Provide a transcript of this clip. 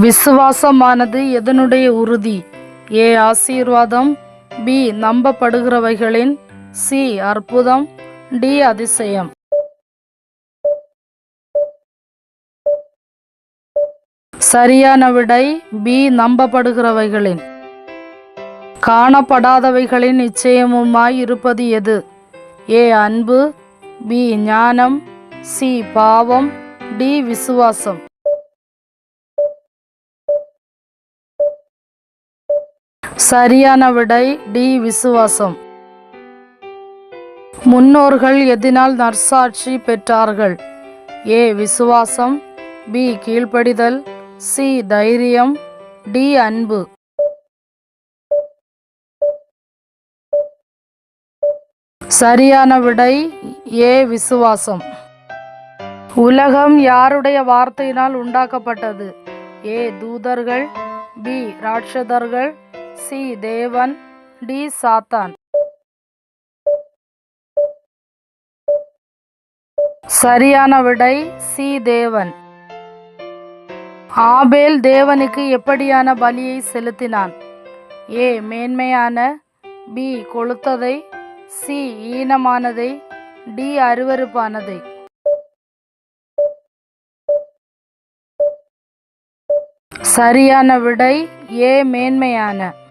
விசுவாசமானது எதனுடைய உறுதி? ஏ ஆசீர்வாதம். பி நம்பப்படுகிறவைகளின் சி அற்புதம். டி அதிசயம். சரியான விடை பி நம்பப்படுகிறவைகளின். காணப்படாதவைகளின் நிச்சயமுமாய் இருப்பது எது? ஏ அன்பு. பி ஞானம். சி பாவம். டி விசுவாசம். சரியான விடை டி. விசுவாசம். முன்னோர்கள் எதினால் நற்சாட்சி பெற்றார்கள். ஏ. விசுவாசம். பி. கீழ்ப்படிதல். சி. தைரியம். டி. அன்பு. சரியான விடை ஏ. விசுவாசம். உலகம் யாருடைய வார்த்தையினால் உண்டாக்கப்பட்டது? ஏ. தூதர்கள். பி. ராட்சதர்கள். சி. தேவன் டி. சாத்தான். சரியான விடை சி. தேவன். ஆபேல் தேவனுக்கு எப்படியான பலியை செலுத்தினான்? ஏ. மேன்மையான பி. கொளுத்ததை சி. ஈனமானதை டி. அருவருப்பானதை. சரியான விடை ஏ. மேன்மையான.